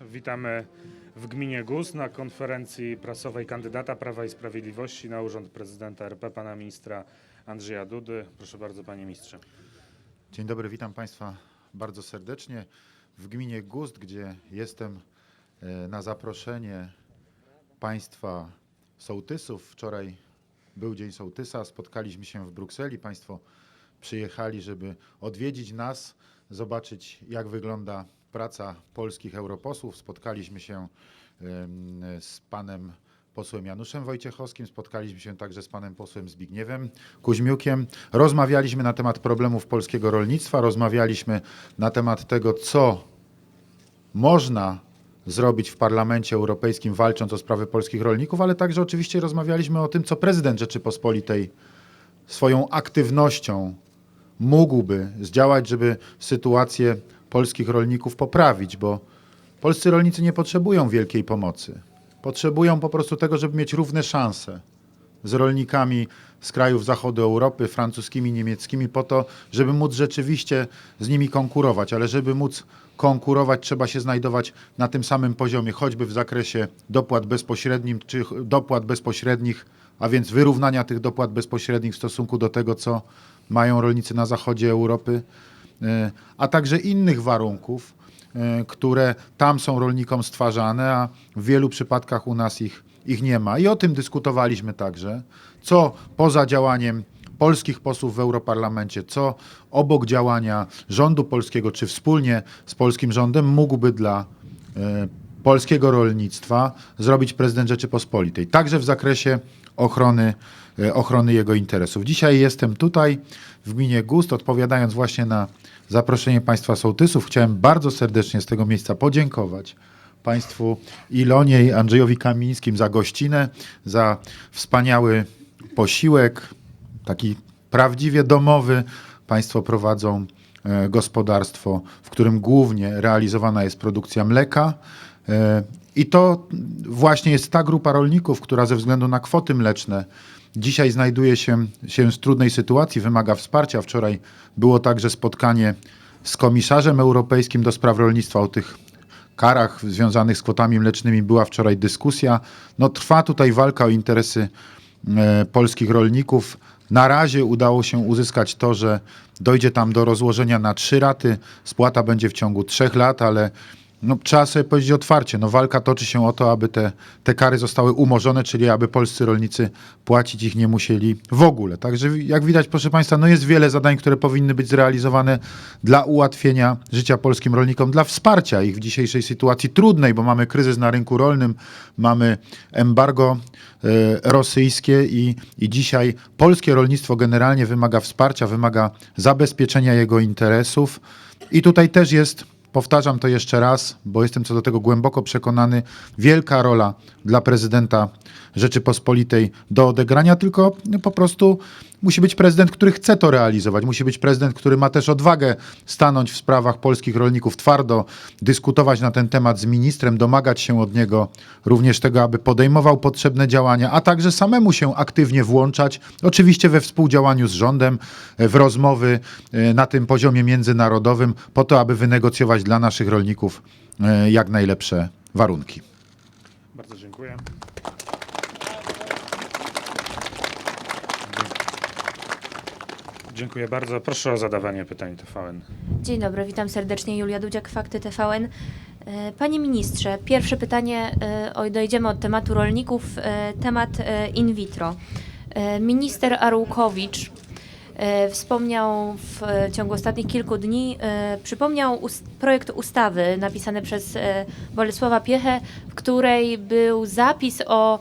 Witamy w gminie GUS na konferencji prasowej kandydata Prawa i Sprawiedliwości na urząd prezydenta RP, pana ministra Andrzeja Dudy. Proszę bardzo, panie ministrze. Dzień dobry, witam Państwa bardzo serdecznie w gminie Gust, gdzie jestem e, na zaproszenie Państwa sołtysów. Wczoraj był Dzień Sołtysa, spotkaliśmy się w Brukseli. Państwo przyjechali, żeby odwiedzić nas, zobaczyć jak wygląda praca polskich europosłów. Spotkaliśmy się z panem posłem Januszem Wojciechowskim, spotkaliśmy się także z panem posłem Zbigniewem Kuźmiukiem. Rozmawialiśmy na temat problemów polskiego rolnictwa, rozmawialiśmy na temat tego, co można zrobić w Parlamencie Europejskim, walcząc o sprawy polskich rolników, ale także oczywiście rozmawialiśmy o tym, co prezydent Rzeczypospolitej swoją aktywnością mógłby zdziałać, żeby sytuację polskich rolników poprawić, bo polscy rolnicy nie potrzebują wielkiej pomocy. Potrzebują po prostu tego, żeby mieć równe szanse z rolnikami z krajów zachodu Europy, francuskimi, niemieckimi, po to, żeby móc rzeczywiście z nimi konkurować. Ale żeby móc konkurować, trzeba się znajdować na tym samym poziomie, choćby w zakresie dopłat bezpośrednich, czy dopłat bezpośrednich, a więc wyrównania tych dopłat bezpośrednich w stosunku do tego, co mają rolnicy na zachodzie Europy, a także innych warunków, e, które tam są rolnikom stwarzane, a w wielu przypadkach u nas ich, ich nie ma. I o tym dyskutowaliśmy także, co poza działaniem polskich posłów w Europarlamencie, co obok działania rządu polskiego, czy wspólnie z polskim rządem mógłby dla e, polskiego rolnictwa zrobić prezydent Rzeczypospolitej, także w zakresie ochrony, e, ochrony jego interesów. Dzisiaj jestem tutaj w gminie Gust, odpowiadając właśnie na zaproszenie Państwa sołtysów. Chciałem bardzo serdecznie z tego miejsca podziękować Państwu Ilonie i Andrzejowi Kamińskim za gościnę, za wspaniały posiłek, taki prawdziwie domowy. Państwo prowadzą e, gospodarstwo, w którym głównie realizowana jest produkcja mleka. I to właśnie jest ta grupa rolników, która ze względu na kwoty mleczne dzisiaj znajduje się, się w trudnej sytuacji, wymaga wsparcia. Wczoraj było także spotkanie z komisarzem europejskim do spraw rolnictwa o tych karach związanych z kwotami mlecznymi. Była wczoraj dyskusja. No, trwa tutaj walka o interesy e, polskich rolników. Na razie udało się uzyskać to, że dojdzie tam do rozłożenia na trzy raty. Spłata będzie w ciągu trzech lat, ale no, trzeba sobie powiedzieć otwarcie, no, walka toczy się o to, aby te, te kary zostały umorzone, czyli aby polscy rolnicy płacić ich nie musieli w ogóle. Także jak widać, proszę Państwa, no jest wiele zadań, które powinny być zrealizowane dla ułatwienia życia polskim rolnikom, dla wsparcia ich w dzisiejszej sytuacji trudnej, bo mamy kryzys na rynku rolnym, mamy embargo e, rosyjskie i, i dzisiaj polskie rolnictwo generalnie wymaga wsparcia, wymaga zabezpieczenia jego interesów i tutaj też jest Powtarzam to jeszcze raz, bo jestem co do tego głęboko przekonany. Wielka rola dla prezydenta Rzeczypospolitej do odegrania, tylko po prostu musi być prezydent, który chce to realizować. Musi być prezydent, który ma też odwagę stanąć w sprawach polskich rolników twardo, dyskutować na ten temat z ministrem, domagać się od niego również tego, aby podejmował potrzebne działania, a także samemu się aktywnie włączać, oczywiście we współdziałaniu z rządem, w rozmowy e, na tym poziomie międzynarodowym, po to, aby wynegocjować dla naszych rolników e, jak najlepsze warunki. Bardzo dziękuję. Dziękuję bardzo. Proszę o zadawanie pytań TVN. Dzień dobry, witam serdecznie. Julia Dudziak, Fakty TVN. E, Panie ministrze, pierwsze pytanie, e, oj, dojdziemy od tematu rolników, e, temat in vitro. Minister Arłukowicz wspomniał w ciągu ostatnich kilku dni, przypomniał us- projekt ustawy napisany przez Bolesława Piechę, w której był zapis o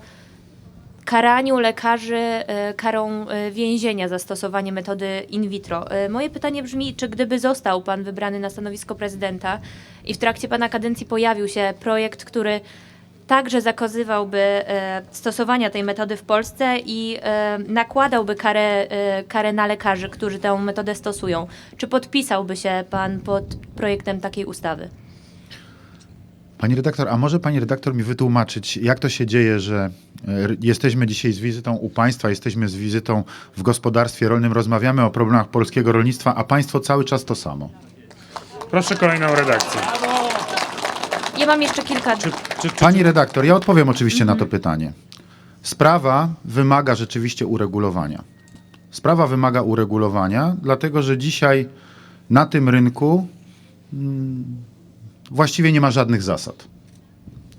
karaniu lekarzy e, karą e, więzienia za stosowanie metody in vitro. E, Moje pytanie brzmi, czy gdyby został pan wybrany na stanowisko prezydenta i w trakcie pana kadencji pojawił się projekt, który także zakazywałby stosowania tej metody w Polsce i nakładałby karę, karę na lekarzy, którzy tę metodę stosują. Czy podpisałby się pan pod projektem takiej ustawy? Pani redaktor, a może pani redaktor mi wytłumaczyć, jak to się dzieje, że e, jesteśmy dzisiaj z wizytą u państwa, jesteśmy z wizytą w gospodarstwie rolnym, rozmawiamy o problemach polskiego rolnictwa, a państwo cały czas to samo. Proszę kolejną redakcję. Ja mam jeszcze kilka... Czy, czy, czy, Pani redaktor, ja odpowiem oczywiście na to pytanie. Sprawa wymaga rzeczywiście uregulowania. Sprawa wymaga uregulowania, dlatego że dzisiaj na tym rynku mm, właściwie nie ma żadnych zasad.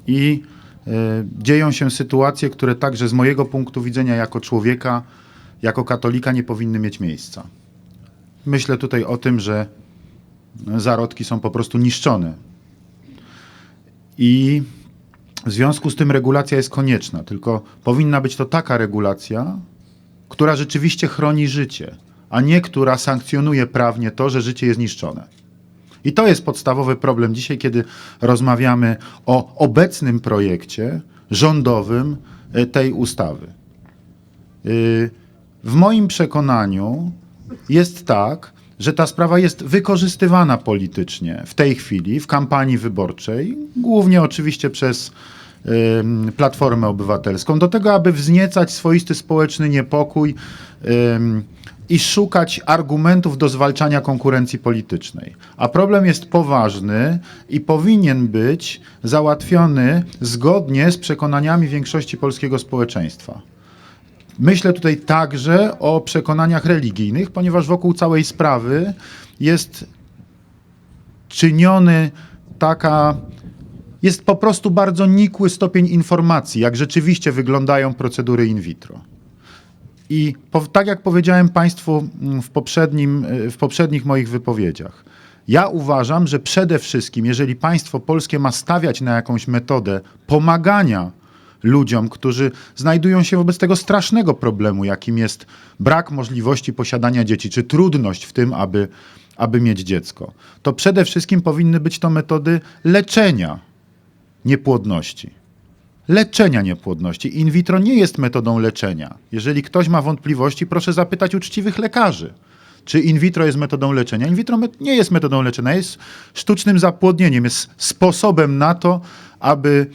I y, dzieją się sytuacje, które także z mojego punktu widzenia jako człowieka, jako katolika nie powinny mieć miejsca. Myślę tutaj o tym, że zarodki są po prostu niszczone. I w związku z tym regulacja jest konieczna, tylko powinna być to taka regulacja, która rzeczywiście chroni życie, a nie która sankcjonuje prawnie to, że życie jest niszczone. I to jest podstawowy problem dzisiaj, kiedy rozmawiamy o obecnym projekcie rządowym e, tej ustawy. Y, W moim przekonaniu jest tak, że ta sprawa jest wykorzystywana politycznie w tej chwili, w kampanii wyborczej, głównie oczywiście przez Platformę Obywatelską, do tego, aby wzniecać swoisty społeczny niepokój i szukać argumentów do zwalczania konkurencji politycznej. A problem jest poważny i powinien być załatwiony zgodnie z przekonaniami większości polskiego społeczeństwa. Myślę tutaj także o przekonaniach religijnych, ponieważ wokół całej sprawy jest czyniony taka. Jest po prostu bardzo nikły stopień informacji, jak rzeczywiście wyglądają procedury in vitro. I po, tak jak powiedziałem Państwu mm, w, poprzednim, y, w poprzednich moich wypowiedziach, ja uważam, że przede wszystkim, jeżeli państwo polskie ma stawiać na jakąś metodę pomagania ludziom, którzy znajdują się wobec tego strasznego problemu, jakim jest brak możliwości posiadania dzieci, czy trudność w tym, aby, aby mieć dziecko, to przede wszystkim powinny być to metody leczenia niepłodności. Leczenia niepłodności. In vitro nie jest metodą leczenia. Jeżeli ktoś ma wątpliwości, proszę zapytać uczciwych lekarzy. Czy in vitro jest metodą leczenia? In vitro nie jest metodą leczenia, jest sztucznym zapłodnieniem, jest sposobem na to, aby,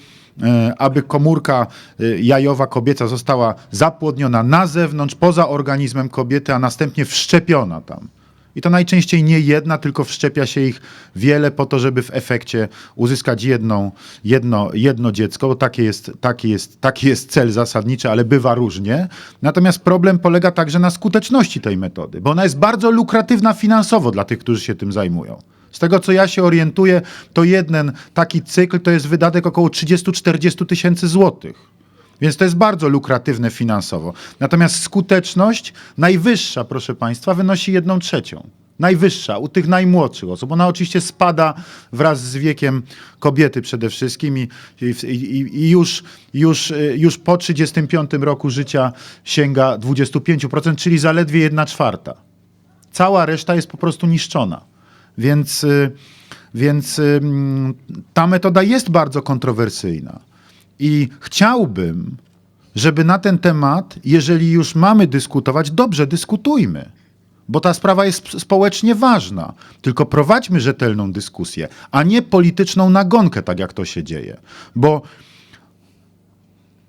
e, aby komórka e, jajowa kobieca została zapłodniona na zewnątrz, poza organizmem kobiety, a następnie wszczepiona tam. I to najczęściej nie jedna, tylko wszczepia się ich wiele po to, żeby w efekcie uzyskać jedną, jedno, jedno dziecko, bo taki jest, taki, jest, taki jest cel zasadniczy, ale bywa różnie. Natomiast problem polega także na skuteczności tej metody, bo ona jest bardzo lukratywna finansowo dla tych, którzy się tym zajmują. Z tego, co ja się orientuję, to jeden taki cykl to jest wydatek około 30-40 tysięcy złotych. Więc to jest bardzo lukratywne finansowo. Natomiast skuteczność najwyższa, proszę Państwa, wynosi jedną trzecią. Najwyższa u tych najmłodszych osób. Ona oczywiście spada wraz z wiekiem kobiety przede wszystkim i, i, i, już, już, y, już po 35 roku życia sięga 25%, czyli zaledwie 1 czwarta. Cała reszta jest po prostu niszczona. Więc, y, więc ta metoda jest bardzo kontrowersyjna. I chciałbym, żeby na ten temat, jeżeli już mamy dyskutować, dobrze dyskutujmy. Bo ta sprawa jest sp- społecznie ważna. Tylko prowadźmy rzetelną dyskusję, a nie polityczną nagonkę, tak jak to się dzieje. Bo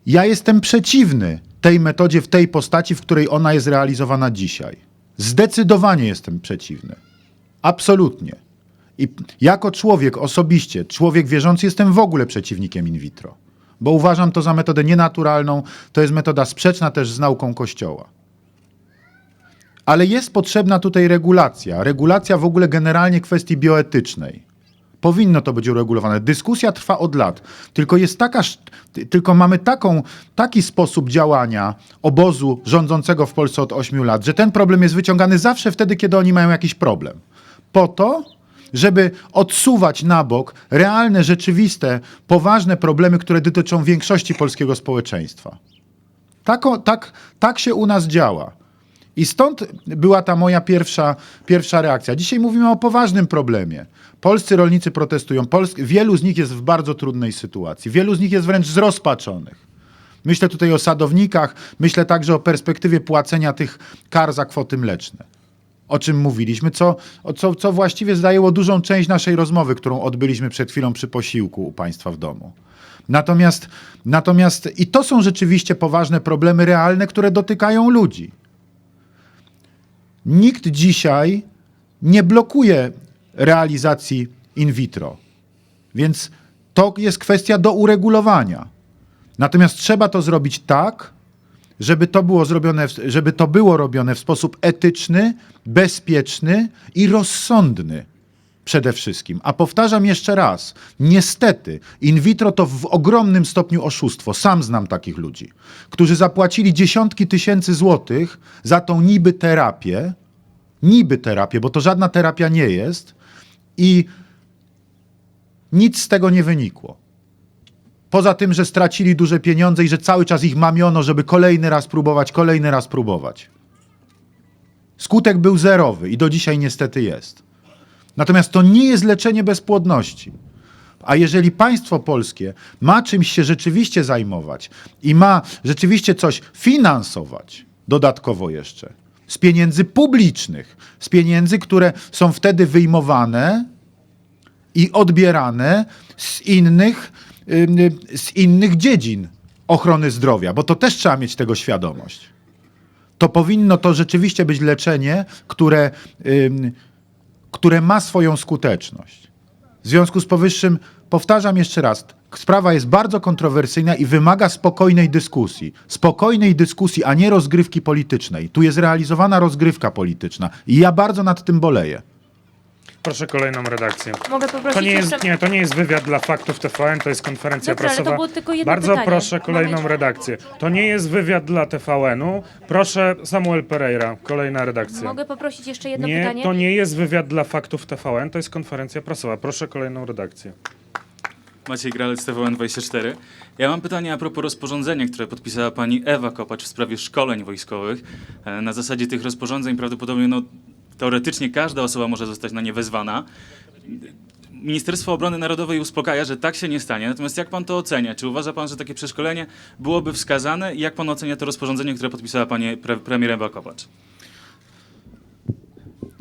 ja jestem przeciwny tej metodzie w tej postaci, w której ona jest realizowana dzisiaj. Zdecydowanie jestem przeciwny. Absolutnie. I jako człowiek osobiście, człowiek wierzący, jestem w ogóle przeciwnikiem in vitro. Bo uważam to za metodę nienaturalną, to jest metoda sprzeczna też z nauką Kościoła. Ale jest potrzebna tutaj regulacja. Regulacja w ogóle generalnie kwestii bioetycznej. Powinno to być uregulowane. Dyskusja trwa od lat. Tylko jest taka, tylko mamy taką, taki sposób działania obozu rządzącego w Polsce od 8 lat, że ten problem jest wyciągany zawsze wtedy, kiedy oni mają jakiś problem. Po to, żeby odsuwać na bok realne, rzeczywiste, poważne problemy, które dotyczą większości polskiego społeczeństwa. Tako, tak, tak się u nas działa. I stąd była ta moja pierwsza, pierwsza reakcja. Dzisiaj mówimy o poważnym problemie. Polscy rolnicy protestują. Wielu z nich jest w bardzo trudnej sytuacji. Wielu z nich jest wręcz zrozpaczonych. Myślę tutaj o sadownikach, myślę także o perspektywie płacenia tych kar za kwoty mleczne. O czym mówiliśmy, co, co, co właściwie zajęło dużą część naszej rozmowy, którą odbyliśmy przed chwilą przy posiłku u Państwa w domu. Natomiast, natomiast i to są rzeczywiście poważne problemy realne, które dotykają ludzi. Nikt dzisiaj nie blokuje realizacji in vitro. Więc to jest kwestia do uregulowania. Natomiast trzeba to zrobić tak, żeby to było zrobione, żeby to było robione w sposób etyczny, bezpieczny i rozsądny przede wszystkim. A powtarzam jeszcze raz, niestety in vitro to w ogromnym stopniu oszustwo. Sam znam takich ludzi, którzy zapłacili dziesiątki tysięcy złotych za tą niby terapię, niby terapię, bo to żadna terapia nie jest i nic z tego nie wynikło. Poza tym, że stracili duże pieniądze i że cały czas ich mamiono, żeby kolejny raz próbować, kolejny raz próbować. Skutek był zerowy i do dzisiaj niestety jest. Natomiast to nie jest leczenie bezpłodności. A jeżeli państwo polskie ma czymś się rzeczywiście zajmować i ma rzeczywiście coś finansować, dodatkowo jeszcze, z pieniędzy publicznych, z pieniędzy, które są wtedy wyjmowane i odbierane z innych, z innych dziedzin ochrony zdrowia, bo to też trzeba mieć tego świadomość. To powinno to rzeczywiście być leczenie, które, które ma swoją skuteczność. W związku z powyższym powtarzam jeszcze raz, sprawa jest bardzo kontrowersyjna i wymaga spokojnej dyskusji. Spokojnej dyskusji, a nie rozgrywki politycznej. Tu jest realizowana rozgrywka polityczna i ja bardzo nad tym boleję. Proszę kolejną redakcję. Mogę To poprosić nie, jeszcze... jest, nie, to nie jest wywiad dla faktów TVN, to jest konferencja Dobrze, ale to prasowa. było tylko jedno Bardzo pytanie. proszę kolejną Mamy- redakcję. To nie jest wywiad dla TVN-u. Proszę Samuel Pereira, kolejna redakcja. Mogę poprosić jeszcze jedno nie, pytanie? to nie jest wywiad dla faktów TVN, to jest konferencja prasowa. Proszę kolejną redakcję. Maciej Gralec, TVN24. Ja mam pytanie a propos rozporządzenia, które podpisała pani Ewa Kopacz w sprawie szkoleń wojskowych. E, Na zasadzie tych rozporządzeń prawdopodobnie no, teoretycznie każda osoba może zostać na nie wezwana. Ministerstwo Obrony Narodowej uspokaja, że tak się nie stanie. Natomiast jak pan to ocenia? Czy uważa pan, że takie przeszkolenie byłoby wskazane? I jak pan ocenia to rozporządzenie, które podpisała pani pre premier Ewa Kopacz?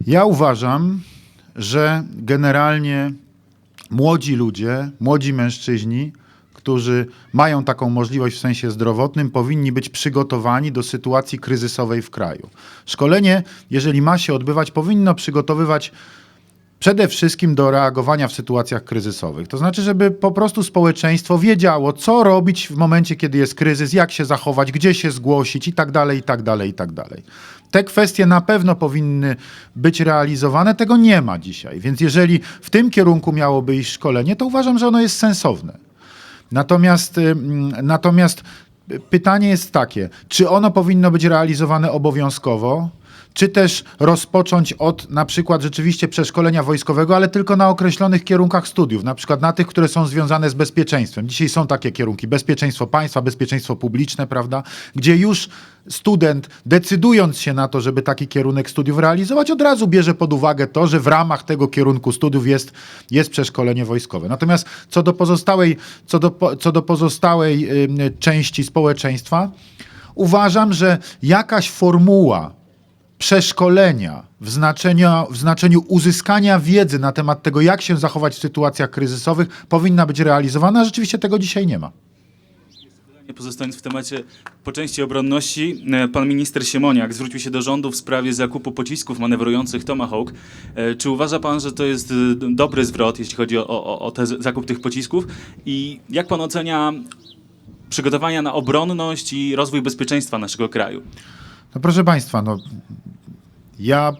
Ja uważam, że generalnie młodzi ludzie, młodzi mężczyźni, którzy mają taką możliwość w sensie zdrowotnym, powinni być przygotowani do sytuacji kryzysowej w kraju. Szkolenie, jeżeli ma się odbywać, powinno przygotowywać przede wszystkim do reagowania w sytuacjach kryzysowych. To znaczy, żeby po prostu społeczeństwo wiedziało, co robić w momencie, kiedy jest kryzys, jak się zachować, gdzie się zgłosić i tak dalej, i tak dalej, i tak dalej. Te kwestie na pewno powinny być realizowane, tego nie ma dzisiaj. Więc jeżeli w tym kierunku miałoby iść szkolenie, to uważam, że ono jest sensowne. Natomiast, ym, natomiast pytanie jest takie, czy ono powinno być realizowane obowiązkowo, czy też rozpocząć od na przykład rzeczywiście przeszkolenia wojskowego, ale tylko na określonych kierunkach studiów, na przykład na tych, które są związane z bezpieczeństwem. Dzisiaj są takie kierunki, bezpieczeństwo państwa, bezpieczeństwo publiczne, prawda, gdzie już student decydując się na to, żeby taki kierunek studiów realizować, od razu bierze pod uwagę to, że w ramach tego kierunku studiów jest, jest przeszkolenie wojskowe. Natomiast co do pozostałej, co do, co do pozostałej ym, części społeczeństwa, uważam, że jakaś formuła przeszkolenia w znaczeniu, w znaczeniu uzyskania wiedzy na temat tego, jak się zachować w sytuacjach kryzysowych, powinna być realizowana, rzeczywiście tego dzisiaj nie ma. Pozostając w temacie po części obronności, e, pan minister Siemoniak zwrócił się do rządu w sprawie zakupu pocisków manewrujących Tomahawk. E, Czy uważa pan, że to jest e, dobry zwrot, jeśli chodzi o, o, o zakup tych pocisków? I jak pan ocenia przygotowania na obronność i rozwój bezpieczeństwa naszego kraju? No proszę Państwa, no, ja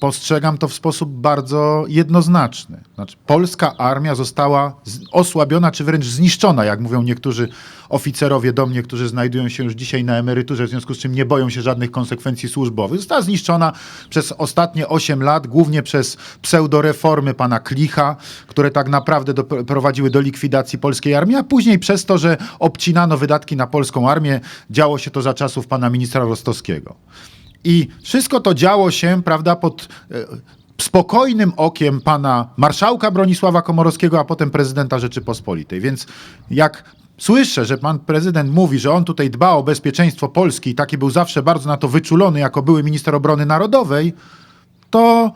postrzegam to w sposób bardzo jednoznaczny. Znaczy, polska armia została osłabiona, czy wręcz zniszczona, jak mówią niektórzy oficerowie do mnie, którzy znajdują się już dzisiaj na emeryturze, w związku z czym nie boją się żadnych konsekwencji służbowych. Została zniszczona przez ostatnie 8 lat, głównie przez pseudoreformy pana Klicha, które tak naprawdę doprowadziły do likwidacji polskiej armii, a później przez to, że obcinano wydatki na polską armię, działo się to za czasów pana ministra Rostowskiego. I wszystko to działo się, prawda, pod e, spokojnym okiem pana marszałka Bronisława Komorowskiego, a potem prezydenta Rzeczypospolitej. Więc jak słyszę, że pan prezydent mówi, że on tutaj dba o bezpieczeństwo Polski i taki był zawsze bardzo na to wyczulony jako były minister obrony narodowej, to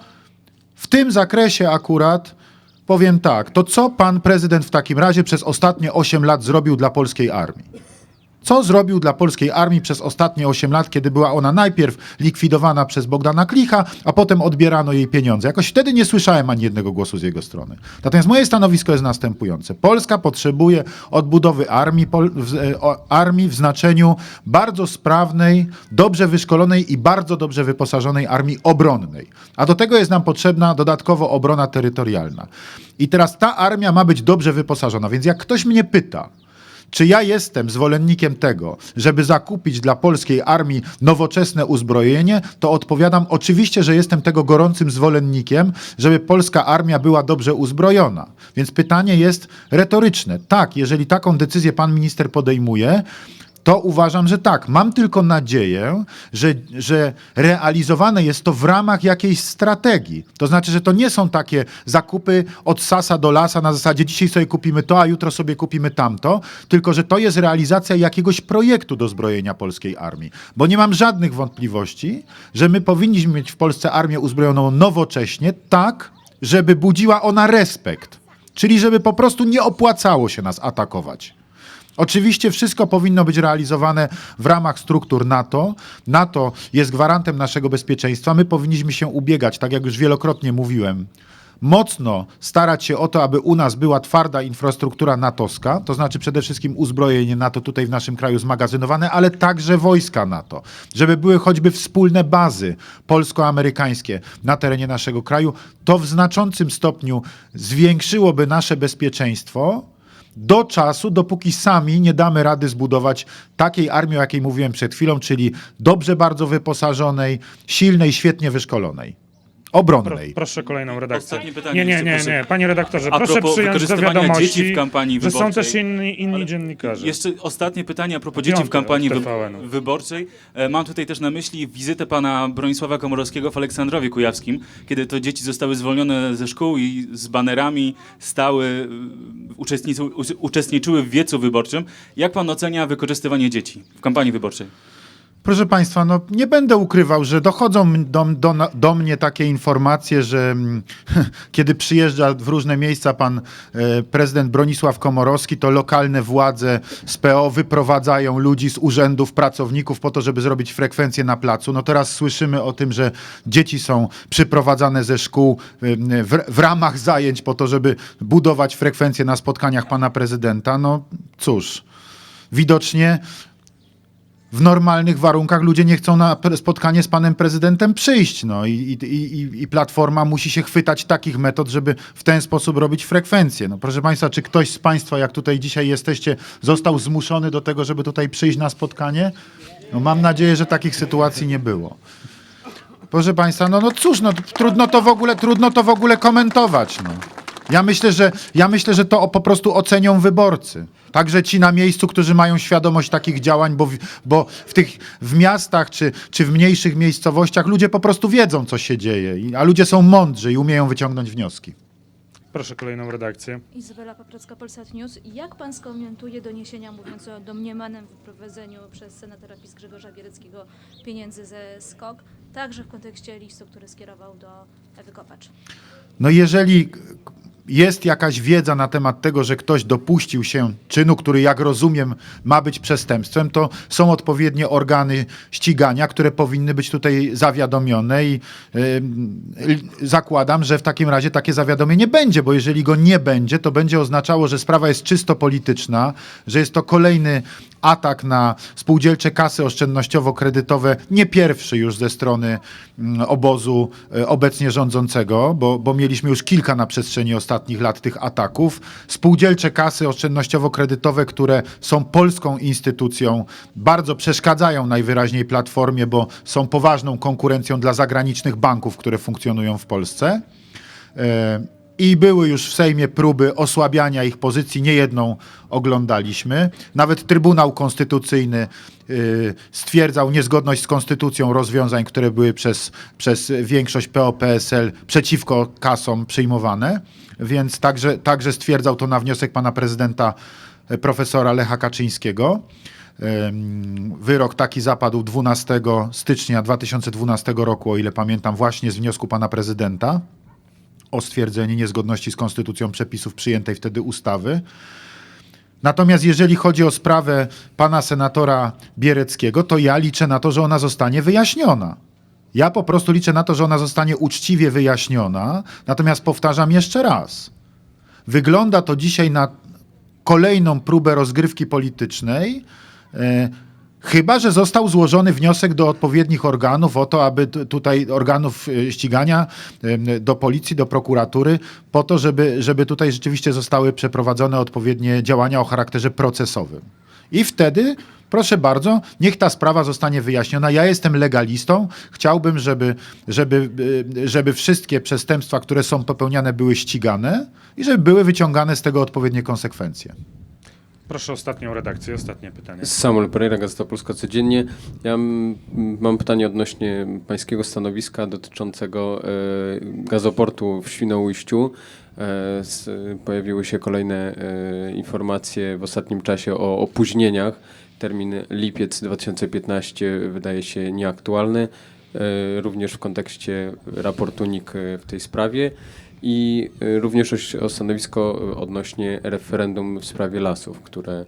w tym zakresie akurat powiem tak, to co pan prezydent w takim razie przez ostatnie 8 lat zrobił dla polskiej armii? Co zrobił dla polskiej armii przez ostatnie 8 lat, kiedy była ona najpierw likwidowana przez Bogdana Klicha, a potem odbierano jej pieniądze? Jakoś wtedy nie słyszałem ani jednego głosu z jego strony. Natomiast moje stanowisko jest następujące. Polska potrzebuje odbudowy armii, pol, w, e, armii w znaczeniu bardzo sprawnej, dobrze wyszkolonej i bardzo dobrze wyposażonej armii obronnej. A do tego jest nam potrzebna dodatkowo obrona terytorialna. I teraz ta armia ma być dobrze wyposażona. Więc jak ktoś mnie pyta, czy ja jestem zwolennikiem tego, żeby zakupić dla polskiej armii nowoczesne uzbrojenie, to odpowiadam oczywiście, że jestem tego gorącym zwolennikiem, żeby polska armia była dobrze uzbrojona. Więc pytanie jest retoryczne. Tak, jeżeli taką decyzję pan minister podejmuje, to uważam, że tak. Mam tylko nadzieję, że, że realizowane jest to w ramach jakiejś strategii. To znaczy, że to nie są takie zakupy od sasa do lasa na zasadzie dzisiaj sobie kupimy to, a jutro sobie kupimy tamto, tylko że to jest realizacja jakiegoś projektu do zbrojenia polskiej armii. Bo nie mam żadnych wątpliwości, że my powinniśmy mieć w Polsce armię uzbrojoną nowocześnie, tak, żeby budziła ona respekt. Czyli żeby po prostu nie opłacało się nas atakować. Oczywiście wszystko powinno być realizowane w ramach struktur NATO. NATO jest gwarantem naszego bezpieczeństwa. My powinniśmy się ubiegać, tak jak już wielokrotnie mówiłem, mocno starać się o to, aby u nas była twarda infrastruktura natowska, to znaczy przede wszystkim uzbrojenie NATO tutaj w naszym kraju zmagazynowane, ale także wojska NATO, żeby były choćby wspólne bazy polsko-amerykańskie na terenie naszego kraju. To w znaczącym stopniu zwiększyłoby nasze bezpieczeństwo do czasu, dopóki sami nie damy rady zbudować takiej armii, o jakiej mówiłem przed chwilą, czyli dobrze bardzo wyposażonej, silnej, świetnie wyszkolonej, Pro, obronnej. proszę kolejną redakcję. Ostatnie pytanie Nie, nie, jeszcze, nie, proszę. nie. Panie redaktorze, A proszę propos przyjąć do wykorzystywania wiadomości, dzieci w kampanii że są wyborczej. też inni, inni dziennikarze. Jeszcze ostatnie pytanie a propos dzieci w Piąte kampanii od wy wyborczej. E, Mam tutaj też na myśli wizytę pana Bronisława Komorowskiego w Aleksandrowie Kujawskim, kiedy to dzieci zostały zwolnione ze szkół i z banerami stały, y, uczestnicy, u- uczestniczyły w wiecu wyborczym. Jak pan ocenia wykorzystywanie dzieci w kampanii wyborczej? Proszę Państwa, no nie będę ukrywał, że dochodzą do, do, do mnie takie informacje, że mm, kiedy przyjeżdża w różne miejsca pan e, prezydent Bronisław Komorowski, to lokalne władze z PO wyprowadzają ludzi z urzędów, pracowników po to, żeby zrobić frekwencję na placu. No teraz słyszymy o tym, że dzieci są przyprowadzane ze szkół em, w, w ramach zajęć po to, żeby budować frekwencję na spotkaniach pana prezydenta. No cóż, widocznie w normalnych warunkach ludzie nie chcą na spotkanie z panem prezydentem przyjść. No i, i, i, i platforma musi się chwytać takich metod, żeby w ten sposób robić frekwencję. No proszę państwa, czy ktoś z państwa, jak tutaj dzisiaj jesteście, został zmuszony do tego, żeby tutaj przyjść na spotkanie? No mam nadzieję, że takich sytuacji nie było. Proszę państwa, no, no cóż, no, trudno to w ogóle, trudno to w ogóle komentować. No. Ja myślę, że, ja myślę, że to po prostu ocenią wyborcy. Także ci na miejscu, którzy mają świadomość takich działań, bo w, bo w tych w miastach czy, czy w mniejszych miejscowościach ludzie po prostu wiedzą, co się dzieje, a ludzie są mądrzy i umieją wyciągnąć wnioski. Proszę kolejną redakcję. Izabela Paprocka, Polsat News. Jak pan skomentuje doniesienia mówiące o domniemanym wyprowadzeniu przez senatora PiS Grzegorza Biereckiego pieniędzy ze SKOK, także w kontekście listu, który skierował do Ewy Kopacz? No jeżeli jest jakaś wiedza na temat tego, że ktoś dopuścił się czynu, który jak rozumiem ma być przestępstwem, to są odpowiednie organy ścigania, które powinny być tutaj zawiadomione i zakładam, że w takim razie takie zawiadomienie będzie, bo jeżeli go nie będzie, to będzie oznaczało, że sprawa jest czysto polityczna, że jest to kolejny atak na spółdzielcze kasy oszczędnościowo-kredytowe, nie pierwszy już ze strony mm, obozu e, obecnie rządzącego, bo, bo mieliśmy już kilka na przestrzeni ostatnich lat tych ataków. Spółdzielcze kasy oszczędnościowo-kredytowe, które są polską instytucją, bardzo przeszkadzają najwyraźniej Platformie, bo są poważną konkurencją dla zagranicznych banków, które funkcjonują w Polsce. I były już w Sejmie próby osłabiania ich pozycji, niejedną oglądaliśmy. Nawet Trybunał Konstytucyjny y, stwierdzał niezgodność z konstytucją rozwiązań, które były przez, przez większość PO-PSL przeciwko kasom przyjmowane. Więc także, także stwierdzał to na wniosek pana prezydenta e, profesora Lecha Kaczyńskiego. Wyrok taki zapadł 12 stycznia 2012 roku, o ile pamiętam, właśnie z wniosku pana prezydenta o stwierdzenie niezgodności z konstytucją przepisów przyjętej wtedy ustawy. Natomiast jeżeli chodzi o sprawę pana senatora Biereckiego, to ja liczę na to, że ona zostanie wyjaśniona. Ja po prostu liczę na to, że ona zostanie uczciwie wyjaśniona. Natomiast powtarzam jeszcze raz. Wygląda to dzisiaj na kolejną próbę rozgrywki politycznej. Chyba, że został złożony wniosek do odpowiednich organów o to, aby tu- tutaj organów e, ścigania, do policji, do prokuratury, po to, żeby, żeby tutaj rzeczywiście zostały przeprowadzone odpowiednie działania o charakterze procesowym. I wtedy, proszę bardzo, niech ta sprawa zostanie wyjaśniona. Ja jestem legalistą. Chciałbym, żeby, żeby, e, żeby wszystkie przestępstwa, które są popełniane, były ścigane i żeby były wyciągane z tego odpowiednie konsekwencje. Proszę ostatnią redakcję, ostatnie pytanie. Samuel Pereira, Gazeta Polska Codziennie. Ja mam pytanie odnośnie pańskiego stanowiska dotyczącego e, gazoportu w Świnoujściu. E, pojawiły się kolejne e, informacje w ostatnim czasie o opóźnieniach. Termin lipiec 2015 wydaje się nieaktualny, również w kontekście raportu NIK w tej sprawie. I e, również o, stanowisko odnośnie referendum w sprawie lasów, które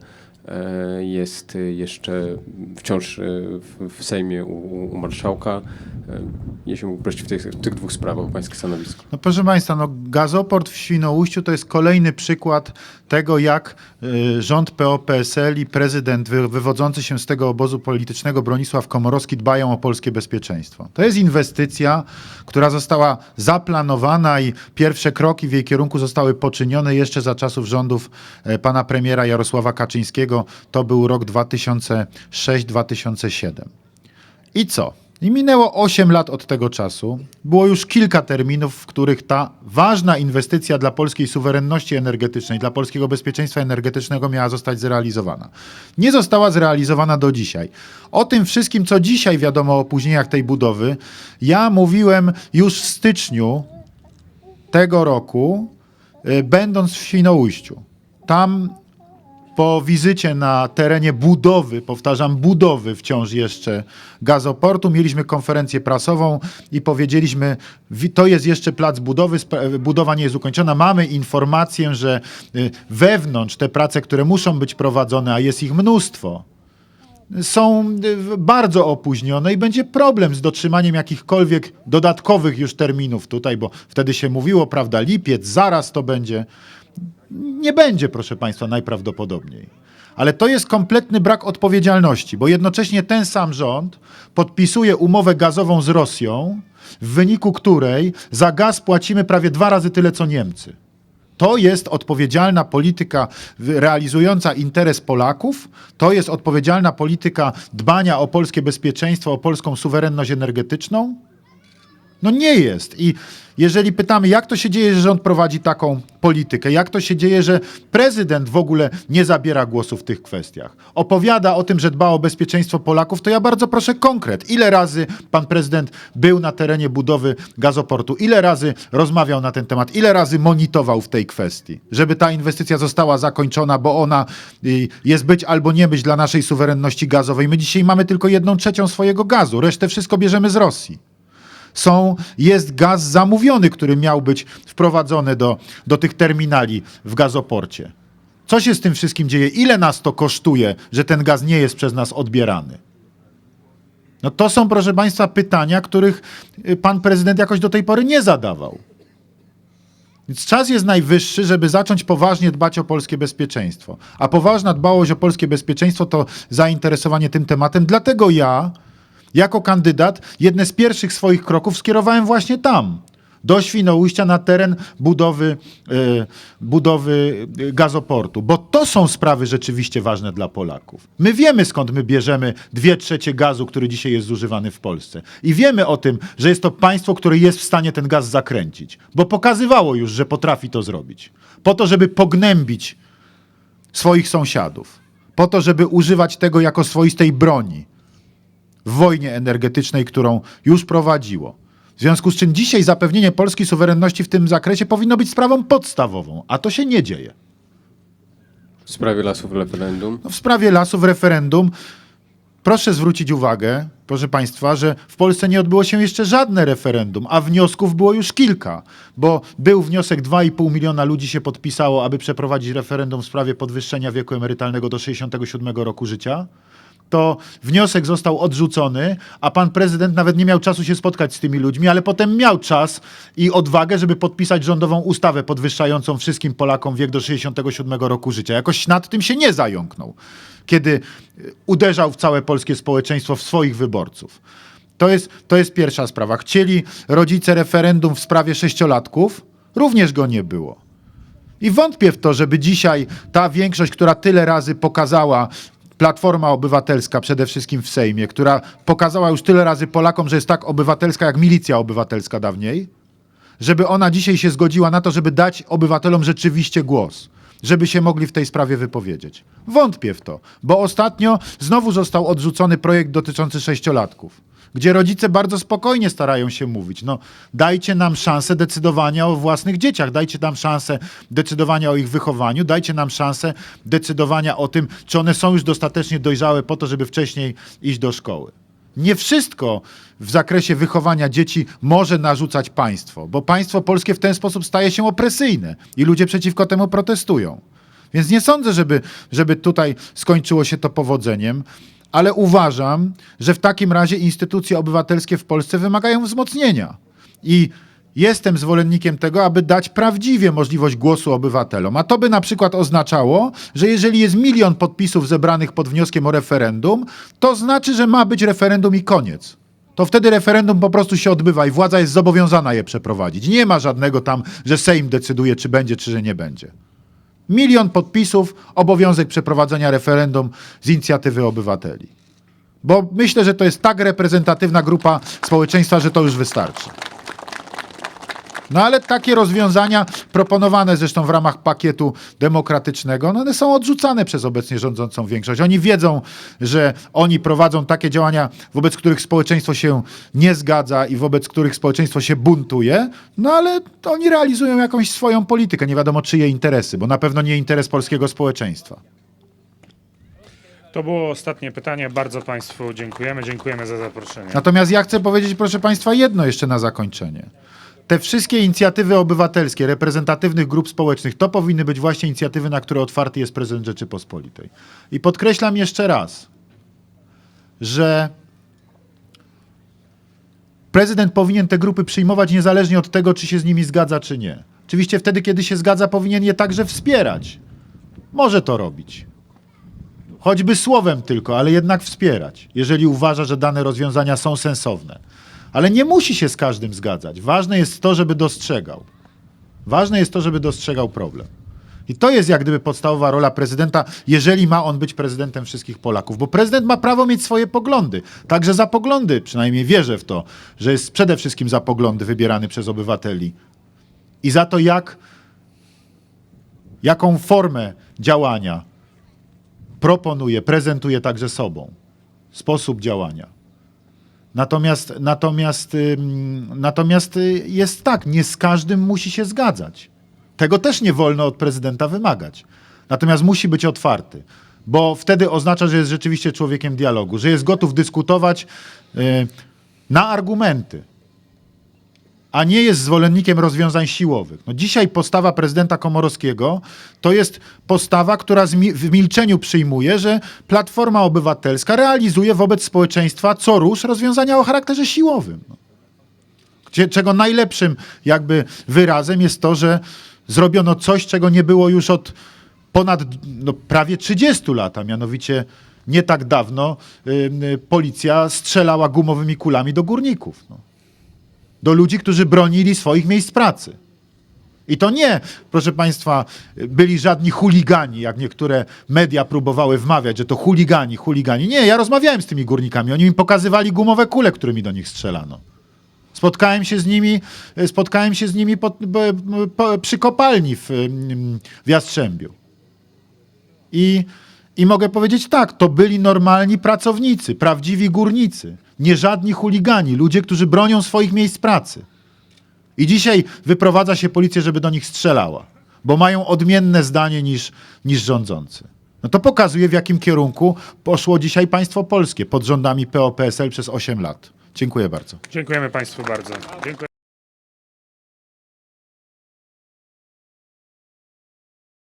e, jest jeszcze wciąż e, w, w Sejmie u, u marszałka. E, Jeśli mógł prosić w tych, w tych dwóch sprawach pańskie stanowisko. No proszę Państwa, no, gazoport w Świnoujściu to jest kolejny przykład tego, jak y, rząd PO-PSL i prezydent wy, wywodzący się z tego obozu politycznego Bronisław Komorowski dbają o polskie bezpieczeństwo. To jest inwestycja, która została zaplanowana i pierwsze kroki w jej kierunku zostały poczynione jeszcze za czasów rządów e, pana premiera Jarosława Kaczyńskiego. To był rok 2006-2007. I co? I minęło 8 lat od tego czasu. Było już kilka terminów, w których ta ważna inwestycja dla polskiej suwerenności energetycznej, dla polskiego bezpieczeństwa energetycznego miała zostać zrealizowana. Nie została zrealizowana do dzisiaj. O tym wszystkim, co dzisiaj wiadomo o opóźnieniach tej budowy, ja mówiłem już w styczniu tego roku, y, będąc w Świnoujściu. Tam po wizycie na terenie budowy, powtarzam, budowy wciąż jeszcze gazoportu, mieliśmy konferencję prasową i powiedzieliśmy, wi- to jest jeszcze plac budowy, spra- budowa nie jest ukończona. Mamy informację, że y, wewnątrz te prace, które muszą być prowadzone, a jest ich mnóstwo, są y, bardzo opóźnione i będzie problem z dotrzymaniem jakichkolwiek dodatkowych już terminów tutaj, bo wtedy się mówiło, prawda, lipiec, zaraz to będzie. Nie będzie, proszę Państwa, najprawdopodobniej. Ale to jest kompletny brak odpowiedzialności, bo jednocześnie ten sam rząd podpisuje umowę gazową z Rosją, w wyniku której za gaz płacimy prawie dwa razy tyle co Niemcy. To jest odpowiedzialna polityka realizująca interes Polaków, to jest odpowiedzialna polityka dbania o polskie bezpieczeństwo, o polską suwerenność energetyczną. No nie jest. I jeżeli pytamy, jak to się dzieje, że rząd prowadzi taką politykę, jak to się dzieje, że prezydent w ogóle nie zabiera głosu w tych kwestiach, opowiada o tym, że dba o bezpieczeństwo Polaków, to ja bardzo proszę konkret. Ile razy pan prezydent był na terenie budowy gazoportu, ile razy rozmawiał na ten temat, ile razy monitorował w tej kwestii, żeby ta inwestycja została zakończona, bo ona y, jest być albo nie być dla naszej suwerenności gazowej. My dzisiaj mamy tylko jedną trzecią swojego gazu, resztę wszystko bierzemy z Rosji są, jest gaz zamówiony, który miał być wprowadzony do, do tych terminali w gazoporcie. Co się z tym wszystkim dzieje? Ile nas to kosztuje, że ten gaz nie jest przez nas odbierany? No to są, proszę Państwa, pytania, których y, pan prezydent jakoś do tej pory nie zadawał. Więc czas jest najwyższy, żeby zacząć poważnie dbać o polskie bezpieczeństwo. A poważna dbałość o polskie bezpieczeństwo to zainteresowanie tym tematem. Dlatego ja, jako kandydat, jedne z pierwszych swoich kroków skierowałem właśnie tam. Do Świnoujścia na teren budowy, e, budowy e, gazoportu, bo to są sprawy rzeczywiście ważne dla Polaków. My wiemy skąd my bierzemy dwie trzecie gazu, który dzisiaj jest zużywany w Polsce. I wiemy o tym, że jest to państwo, które jest w stanie ten gaz zakręcić, bo pokazywało już, że potrafi to zrobić. Po to, żeby pognębić swoich sąsiadów, po to, żeby używać tego jako swoistej broni w wojnie energetycznej, którą już prowadziło. W związku z czym dzisiaj zapewnienie polskiej suwerenności w tym zakresie powinno być sprawą podstawową, a to się nie dzieje. W sprawie lasów referendum. No w sprawie lasów referendum proszę zwrócić uwagę, proszę Państwa, że w Polsce nie odbyło się jeszcze żadne referendum, a wniosków było już kilka, bo był wniosek 2,5 miliona ludzi się podpisało, aby przeprowadzić referendum w sprawie podwyższenia wieku emerytalnego do 67 roku życia. To wniosek został odrzucony, a pan prezydent nawet nie miał czasu się spotkać z tymi ludźmi, ale potem miał czas i odwagę, żeby podpisać rządową ustawę podwyższającą wszystkim Polakom wiek do 67 roku życia. Jakoś nad tym się nie zająknął, kiedy y, uderzał w całe polskie społeczeństwo, w swoich wyborców. To jest, to jest pierwsza sprawa. Chcieli rodzice referendum w sprawie sześciolatków, również go nie było. I wątpię w to, żeby dzisiaj ta większość, która tyle razy pokazała, Platforma Obywatelska przede wszystkim w Sejmie, która pokazała już tyle razy Polakom, że jest tak obywatelska jak milicja obywatelska dawniej, żeby ona dzisiaj się zgodziła na to, żeby dać obywatelom rzeczywiście głos, żeby się mogli w tej sprawie wypowiedzieć. Wątpię w to, bo ostatnio znowu został odrzucony projekt dotyczący sześciolatków, gdzie rodzice bardzo spokojnie starają się mówić, no dajcie nam szansę decydowania o własnych dzieciach, dajcie nam szansę decydowania o ich wychowaniu, dajcie nam szansę decydowania o tym, czy one są już dostatecznie dojrzałe po to, żeby wcześniej iść do szkoły. Nie wszystko w zakresie wychowania dzieci może narzucać państwo, bo państwo polskie w ten sposób staje się opresyjne i ludzie przeciwko temu protestują. Więc nie sądzę, żeby, żeby tutaj skończyło się to powodzeniem, ale uważam, że w takim razie instytucje obywatelskie w Polsce wymagają wzmocnienia. I jestem zwolennikiem tego, aby dać prawdziwie możliwość głosu obywatelom. A to by na przykład oznaczało, że jeżeli jest milion podpisów zebranych pod wnioskiem o referendum, to znaczy, że ma być referendum i koniec. To wtedy referendum po prostu się odbywa i władza jest zobowiązana je przeprowadzić. Nie ma żadnego tam, że Sejm decyduje, czy będzie, czy że nie będzie. Milion podpisów, obowiązek przeprowadzenia referendum z inicjatywy obywateli. Bo myślę, że to jest tak reprezentatywna grupa społeczeństwa, że to już wystarczy. No ale takie rozwiązania, proponowane zresztą w ramach pakietu demokratycznego, no one są odrzucane przez obecnie rządzącą większość. Oni wiedzą, że oni prowadzą takie działania, wobec których społeczeństwo się nie zgadza i wobec których społeczeństwo się buntuje, no ale oni realizują jakąś swoją politykę, nie wiadomo czyje interesy, bo na pewno nie interes polskiego społeczeństwa. To było ostatnie pytanie. Bardzo Państwu dziękujemy. Dziękujemy za zaproszenie. Natomiast ja chcę powiedzieć, proszę Państwa, jedno jeszcze na zakończenie. Te wszystkie inicjatywy obywatelskie, reprezentatywnych grup społecznych, to powinny być właśnie inicjatywy, na które otwarty jest prezydent Rzeczypospolitej. I podkreślam jeszcze raz, że prezydent powinien te grupy przyjmować niezależnie od tego, czy się z nimi zgadza, czy nie. Oczywiście wtedy, kiedy się zgadza, powinien je także wspierać. Może to robić. Choćby słowem tylko, ale jednak wspierać, jeżeli uważa, że dane rozwiązania są sensowne. Ale nie musi się z każdym zgadzać. Ważne jest to, żeby dostrzegał. Ważne jest to, żeby dostrzegał problem. I to jest jak gdyby podstawowa rola prezydenta, jeżeli ma on być prezydentem wszystkich Polaków. Bo prezydent ma prawo mieć swoje poglądy. Także za poglądy, przynajmniej wierzę w to, że jest przede wszystkim za poglądy wybierany przez obywateli. I za to, jak, jaką formę działania proponuje, prezentuje także sobą. Sposób działania. Natomiast, natomiast, natomiast y, jest tak, nie z każdym musi się zgadzać. Tego też nie wolno od prezydenta wymagać. Natomiast musi być otwarty, bo wtedy oznacza, że jest rzeczywiście człowiekiem dialogu, że jest gotów dyskutować y, na argumenty, a nie jest zwolennikiem rozwiązań siłowych. No dzisiaj postawa prezydenta Komorowskiego to jest postawa, która w milczeniu przyjmuje, że Platforma Obywatelska realizuje wobec społeczeństwa co rusz rozwiązania o charakterze siłowym. No. Gdzie, czego najlepszym jakby wyrazem jest to, że zrobiono coś, czego nie było już od ponad no, prawie 30 lat, a mianowicie nie tak dawno y, y, policja strzelała gumowymi kulami do górników. No do ludzi, którzy bronili swoich miejsc pracy. I to nie, proszę Państwa, byli żadni chuligani, jak niektóre media próbowały wmawiać, że to chuligani, chuligani. Nie, ja rozmawiałem z tymi górnikami. Oni mi pokazywali gumowe kule, którymi do nich strzelano. Spotkałem się z nimi, spotkałem się z nimi pod, po, przy kopalni w, mm, w Jastrzębiu. I, I mogę powiedzieć tak, to byli normalni pracownicy, prawdziwi górnicy, nie żadni chuligani, ludzie, którzy bronią swoich miejsc pracy. I dzisiaj wyprowadza się policję, żeby do nich strzelała, bo mają odmienne zdanie niż, niż rządzący. No to pokazuje, w jakim kierunku poszło dzisiaj państwo polskie pod rządami PO-PSL przez 8 lat. Dziękuję bardzo. Dziękujemy Państwu bardzo. Dziękuję.